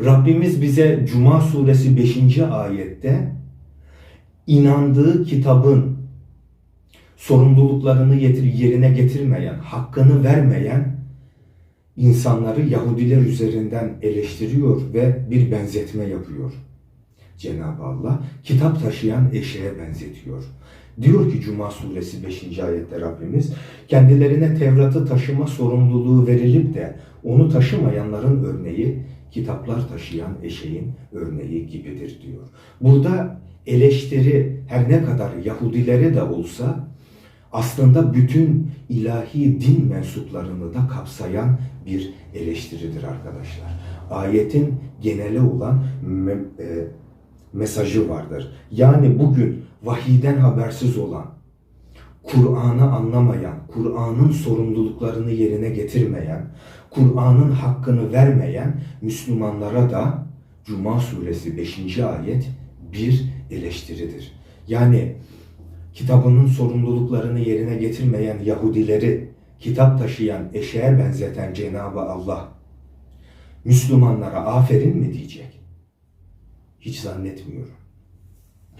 Rabbimiz bize Cuma suresi 5. ayette inandığı kitabın sorumluluklarını yerine getirmeyen, hakkını vermeyen insanları Yahudiler üzerinden eleştiriyor ve bir benzetme yapıyor. Cenab-ı Allah kitap taşıyan eşeğe benzetiyor. Diyor ki Cuma suresi 5. ayette Rabbimiz kendilerine Tevrat'ı taşıma sorumluluğu verilip de onu taşımayanların örneği kitaplar taşıyan eşeğin örneği gibidir diyor. Burada eleştiri her ne kadar Yahudilere de olsa aslında bütün ilahi din mensuplarını da kapsayan bir eleştiridir arkadaşlar. Ayetin genele olan e, mesajı vardır. Yani bugün vahiden habersiz olan, Kur'an'ı anlamayan, Kur'an'ın sorumluluklarını yerine getirmeyen, Kur'an'ın hakkını vermeyen Müslümanlara da Cuma suresi 5. ayet bir eleştiridir. Yani kitabının sorumluluklarını yerine getirmeyen Yahudileri kitap taşıyan eşeğe benzeten Cenab-ı Allah Müslümanlara aferin mi diyecek? Hiç zannetmiyorum.